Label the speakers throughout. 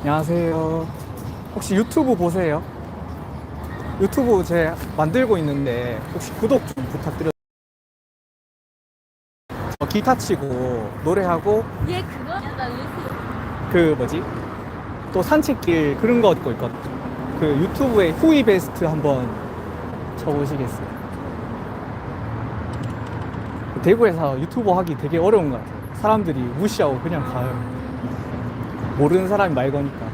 Speaker 1: 안녕하세요. 혹시 유튜브 보세요? 유튜브 제 만들고 있는데 혹시 구독 좀 부탁드려요. 저 기타 치고 노래하고
Speaker 2: 얘 그거? 나 유튜브
Speaker 1: 그 뭐지? 또 산책길 그런 거 찍고 있거든. 그 유튜브에 후이 베스트 한번 쳐보시겠어요? 대구에서 유튜버 하기 되게 어려운 것 같아요. 사람들이 무시하고 그냥 가요. 모르는 사람이 말 거니까.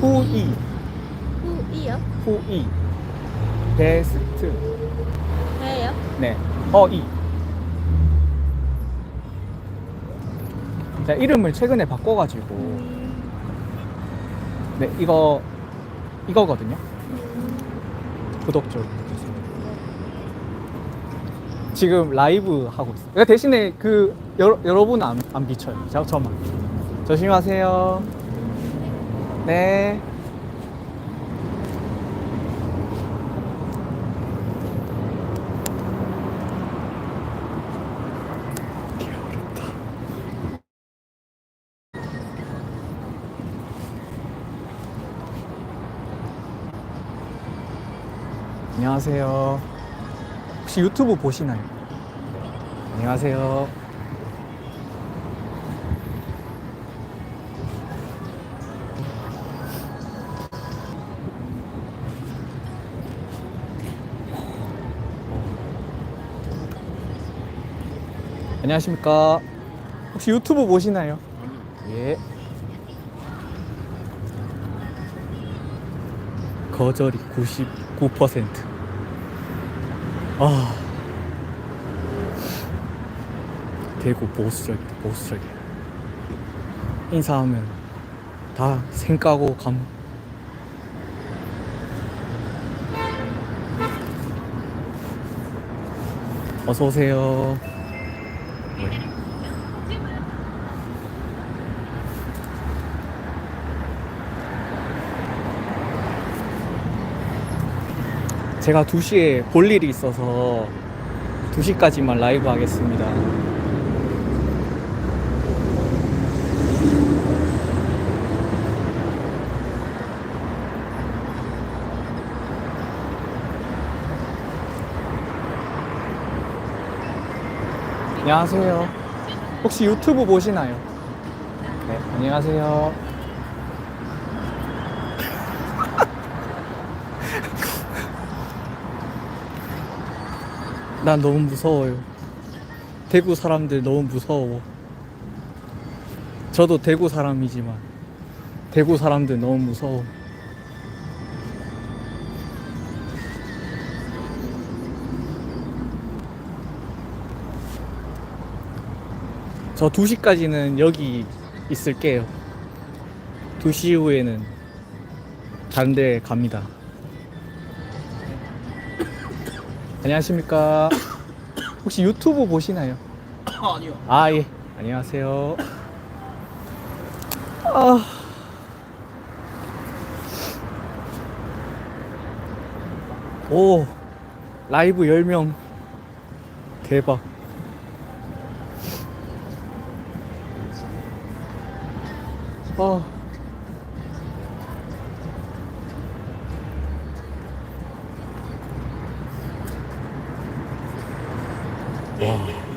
Speaker 1: 후이,
Speaker 2: 후이요?
Speaker 1: 후이, 베스트.
Speaker 2: 해요?
Speaker 1: 네. 어이. 자, 이름을 최근에 바꿔가지고. 네, 이거, 이거거든요. 구독 좀. 해주세요. 지금 라이브 하고 있어요. 그러니까 대신에 그, 여러, 여러분은 안, 안 비춰요. 저, 저만. 조심하세요. 네. 안녕하세요. 혹시 유튜브 보시나요? 안녕하세요. 안녕하십니까. 혹시 유튜브 보시나요? 예. 거절이 99%. 아. 대구 보수적이다, 보수적이야. 인사하면 다 생까고 감. 어서 오세요. 제가 2시에 볼 일이 있어서 2시까지만 라이브 하겠습니다. 안녕하세요. 혹시 유튜브 보시나요? 네, 안녕하세요. 난 너무 무서워요. 대구 사람들 너무 무서워. 저도 대구 사람이지만 대구 사람들 너무 무서워. 저 2시까지는 여기 있을게요. 2시 이후에는 다른 데 갑니다. 안녕하십니까. 혹시 유튜브 보시나요?
Speaker 3: 아니요.
Speaker 1: 아, 예. 안녕하세요. 아. 오, 라이브 10명. 대박. 어. 와.